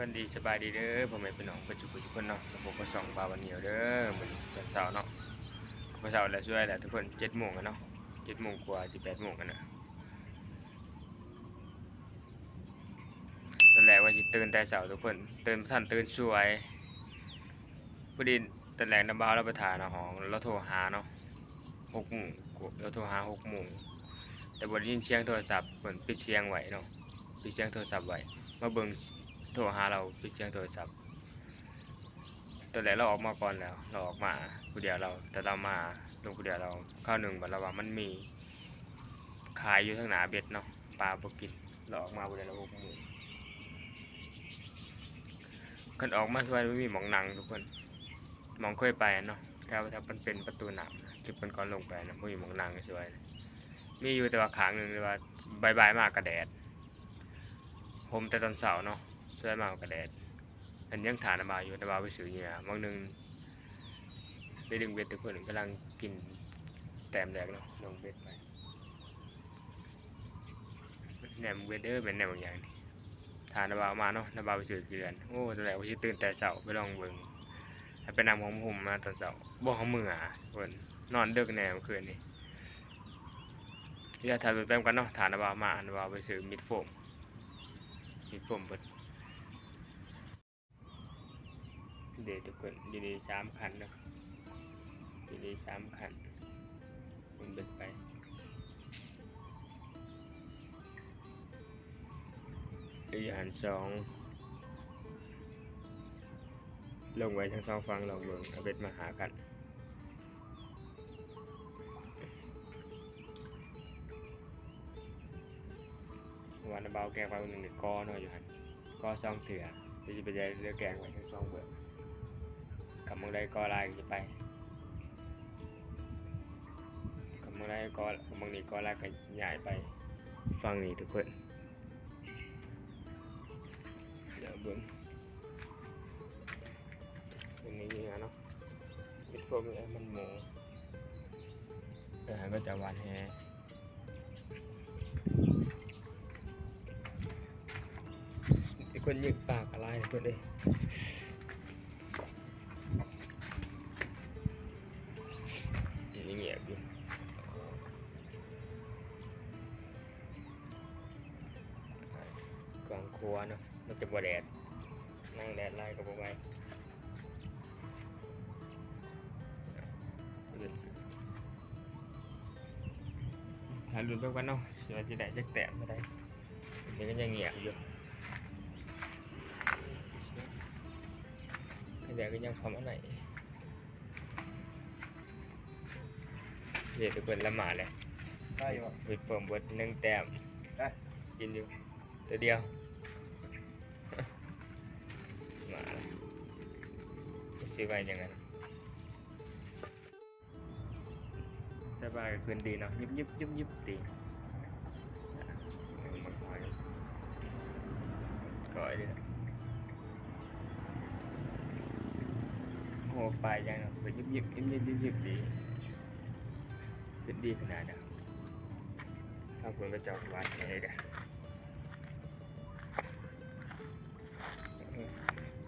วันดีสบายดีเด้อพ่อแม่พี่น้องประจุกุทุกคนเนาะระบบกระสองปลาวันเหนียวเด้อเหมือนวันเสาร์เนาะวันเสาร์แล้วช่วยแหละทุกคนเจ็ดโมงกันเนาะเจ็ดโมงกว่าสิบแปดโมงกันนะตอนแรกว่าจะตื่นแต่เสาร์ทุกคนตื่นบ่ทันตื่นสวยพอดีตอนแรกน้ำบ้าวเราไปถ่ายนะห้องเราโทรหาเนาะหกโมงกว่าเราโทรหาหกโมงแต่บ่ได้ยินเสียงโทรศัพท์เหมือนปิดเสียงไหวเนาะปิดเสียงโทรศัพท์ไหวมาเบิ่ง โทรหาเราปิดเสียงโทรศัพท์ตอนแรกเราออกมาก่อนแล้ว เราออกมาผู้เดียวเรา แต่เรามาลงผู้เดียวเราข้าวหนึ่งบัดเราว่ามันมีขายอยู่ทางหนาเบ็ดเนาะปลาบกินเราออกมาผู้เดียวเราหกโมงคนออกมาช่วยไม่มีหมองหนังทุกคนหมองเคยไปเนาะแถวแถวมันเป็นประตูหนามนะจุดเป็นก่อนลงไปนะไม่มีหมองหนังช่วยมีอยู่แต่ว่าขางหนึ่งเลยว่าบายบายมากกระแดดผมแต่ตอนเสาร์เนาะ ช่วยมากกว่าแดดอันยังฐานนาบาอยู่นาบาไปซื้อเหยื่อบางนึงไปดึงเบ็ดทุกคนหนึ่งกำลังกินแต้มแรกเนาะลงเบ็ดไปแหนมเบ็ดเด้อเป็นแหนมบางอย่างนี่ฐานนาบามาเนาะนบาไปซื้อเกลือนโอ้ตอนแรกว่าสิตื่นแต่เช้าไปลองเบิ่งให้ไปนำของผมมาตอนเช้าบ่ของมืออะเพิ่นนอนเดึกแน่เมื่อคืนนี้เดี๋ยวถ่ายไปแป๊บกันเนาะฐานนาบามานบาไปซื้อมิดโฟมมีผมเปิด เดี๋ยวทุกคนดีดีสามคันนาะดีดีสามคันผมเบิดไปอีหันสองลงไว้ทั้งสองฟังลองเมืองเอาเบ็ดมาหากันวันเบาแกงไปวันหนึ่งเนี่ยก้อเนาะอยู่หันก้อซองเถื่อจะไปได้เรือแกงไว้ทั้งสองเบิด กับมึงได้ก้อลายจะไปกับมึงได้ก้อกับมึงนี่ก้อลายก็ใหญ่ไป ฟังนี่ทุกคนเดี๋ยวเบิ้งเป็นอย่างนี้นะเนาะมิดโฟมเนี่ยมันหมูเออก็จะหวานแฮคนยิงปากอะไรทุกคนเลย นั่งแดดไล่กับบ่ไหวถ่ายรุ่นไปกันเนาะเดี๋ยวจะได้จักแตะมาได้เดี๋ยวก็ยังเงียบอยู่เดี๋ยวก็ยังพร้อมอันไหนเดี๋ยวทุกคนละหมาดเลยได้อยู่วิดเฟิร์มเบิดหนึ่งแต้มได้กินอยู่ตัวเดียว ซื้อไปยังไงสบายกับคืนดีเนาะยิบยิบยิบยิบดีเอามาคอยก่อ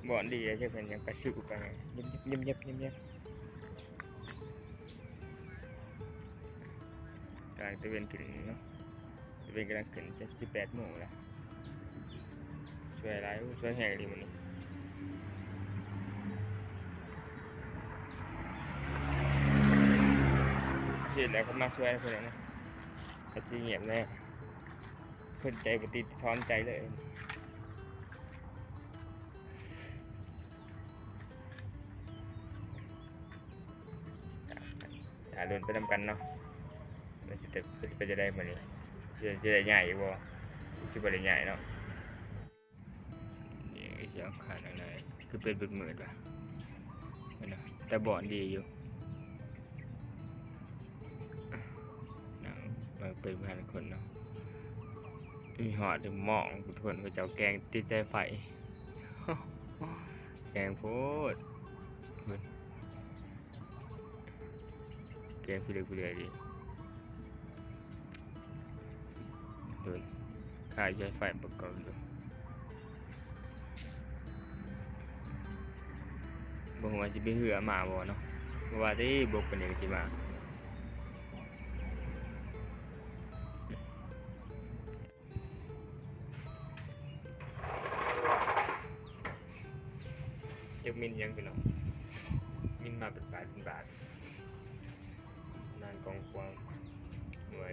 ยดีนะโอ้ไปยังเนาะไปยิบยิบยิบยิบยิบยิบดีเป็นดีขนาดนั้นถ้าคนก็จอกวัดไงกันบ่อนดียใช่ไหมยังกระซิบไปไงยิบยิบยิบยิบยิบยิบกลางตะเวนขึ้นเนาะตะเวนกำลังขึ้นจะสิบแปดโมงแล้วช่วยอะไรช่วยแห้งดีมันนี่เห็นแล้วก็มาช่วยเพื่อนนะก็จีเงียบแน่เพื่อนใจปฏิท้อนใจเลย ถ่ายรุนไปทำกันเนาะมันสิจะไปจะได้มือนนี้จะจะได้ใหญ่บ่สิบ่ได้ใหญ่เนาะนี่เสียงขาดอะไรคือเป็นบึกหมื่นป่ะนเนาะแต่บ่อนดีอยู่นังมาเป็นพันคนเนาะมีหอดหมองทุกคนก็จะเอาแกงติดใจไฟแกงโพด แกงผู้เล็กผู้ใหญ่ดีเพิ่นขายใจไฟประกอบอยู่บ่ว่าสิไปเหือมาบ่เนาะเพราะว่าที่บกเป็นจังสิมาจักมินยังพี่น้องมินมาเป็นบาทเป็นบาท นางกองควางหน่วย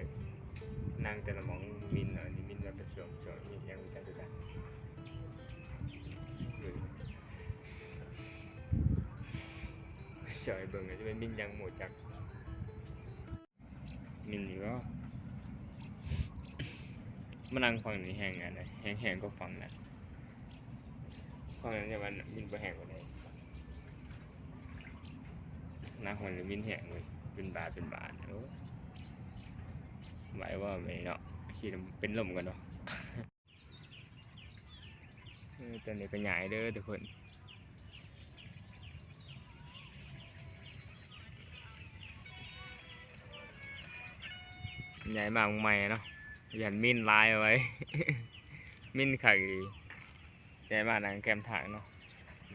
นางแต่ละมองมินเนาะนี่มินมาเป็นช่วงช่วงมินยังจังคือกันเฉยเบิ่งเลยจะเป็นมินยังหมดจากมินนี่ก็มานั่งฟังนี่แห้งอันไหนแห้งแห้งก็ฟังนะฟังนั้นจะมันมินบ่แห้งกว่าไหนหน้าคนนี่มินแห้งเลย เป็นบาทเป็นบาทโอ้ไหวว่าไม่เนาะคิดว่เป็นลมกันเนาะเออตอนนี้ก็ใหญ่เด้อทุกคนใหญ่มากใหม่เนาะยันมินลายเอาไว้ มินไข่ใหญ่มากนางแกมถังเนาะ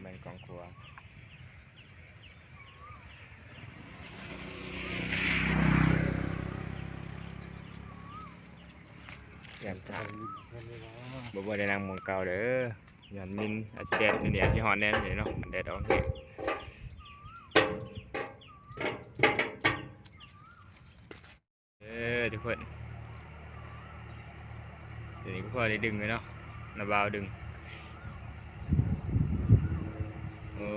มันกองครัวแกมถัง บ่บ่ได้นางหมองเก่าเด้อยันมินอาจจะแดดเดี๋ยวที่หอนแน่เลยเนาะแดดออกเฮ็ดเออทุกคนเดี๋ยวนี้ก็พอได้ดึงเลยเนาะนาบาวดึงโอ้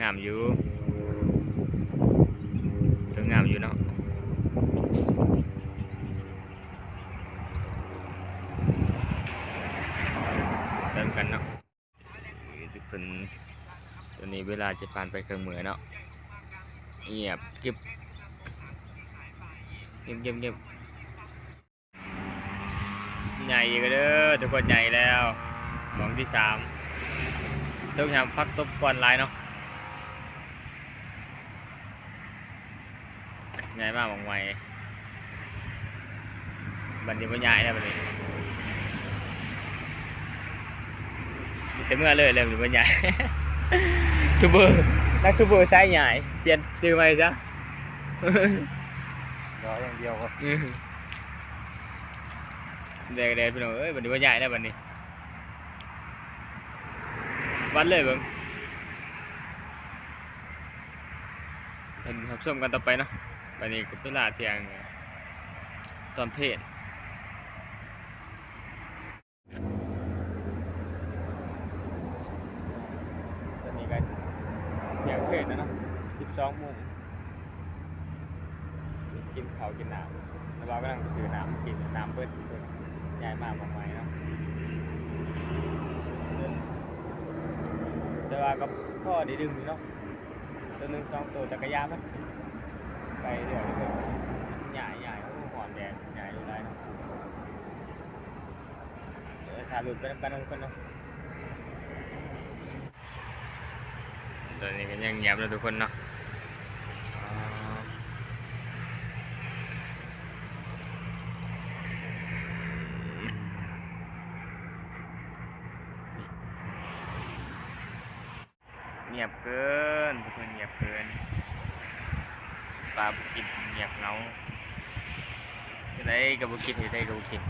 งามอยู่ตัวงามอยู่เนาะเติมกันเนาะเอ้ยทุกคนตอนนี้เวลา จะผ่านไปเครื่องมือเนาะเงียบเก็บเงียบเงียบเงียบใหญ่อีกเด้อทุกคนใหญ่แล้วหมองที่สามต้องทำพักตบก่อนไลน์เนาะใหญ่มากมองไวบันนี้ก็ใหญ่แล้วบันนี้แต่เมื่อเลยเลยมันบ่ใหญ่ ทูเบอร์นักทูเบอร์ไซส์ใหญ่เปลี่ยนชื่อใหม่ซะรออย่างเดียวก็เด็กเด็กพี่น้องเอ้ยบันนี้ว่าใหญ่แล้วบันนี้วัดเลยเบิ่งเห็นครับชมกันต่อไปเนาะบันนี้กับเวลาเที่ยงตอนเพศตอนนี้ก็ เที่ยงเพศแล้วเนาะสิบสองโมงกินข้าวกินน้ำแล้วเรากำลังไปซื้อน้ำกินน้ำเบิดเพิ่นใหญ่มากมากมายเนาะแต่ว่าก็พ่อได้ดึงอยู่เนาะตัวหนึ่งสองตัวจักรยานมั้ยไปเรื่อยๆเลยใหญ่ใหญ่โอ้หอนแดดใหญ่อยู่ได้เนาะเดี๋ยวถ่ายรูปไปนกันกคนเนาะ ตอนนี้ก็ยังเงียบแล้วทุกคนเนาะเงียบเกินทุกคนเงียบเกินปลาบุกินเงียบเงาจะได้กับบุกินจะได้กับบุกิน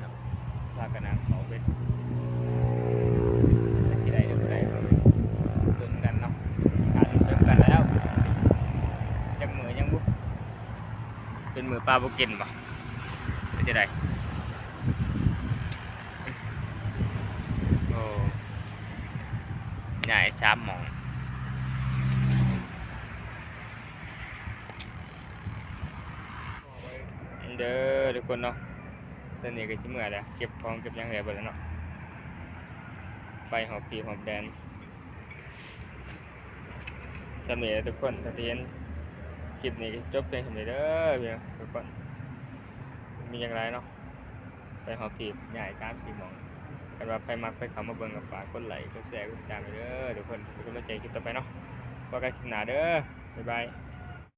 ครับพากันนะเขาเป็นที่ได้เดี๋ยวได้เราเติมกันเนาะขาดเติมกันแล้วจักมือยังบุเปลาบุกินป่ะจะได้โอ้ใหญ่สามหมองเด้อทุกคนเนาะตอนนี้ก็ชิเมื่อยแล้วเก็บของเก็บยังเหลือหมดแล้วเนาะไปหอบทีหอบแดนสำเร็จทุกคนถ้าที่เห็น คลิปนี้จบเพียงสำเร็จเด้อเพี่องทุกคนมีอย่างไรเนาะไปหอบทีใหญ่สามสี่หมองกันว่าไปมักไปขามาเบิ่งกับฝากกดไลค์กดแชร์กดติดตามไปเด้อทุกคนเป็นกำลังใจคลิปต่อไปเนาะว่ากันคลิปหน้าเด้อบ๊ายบาย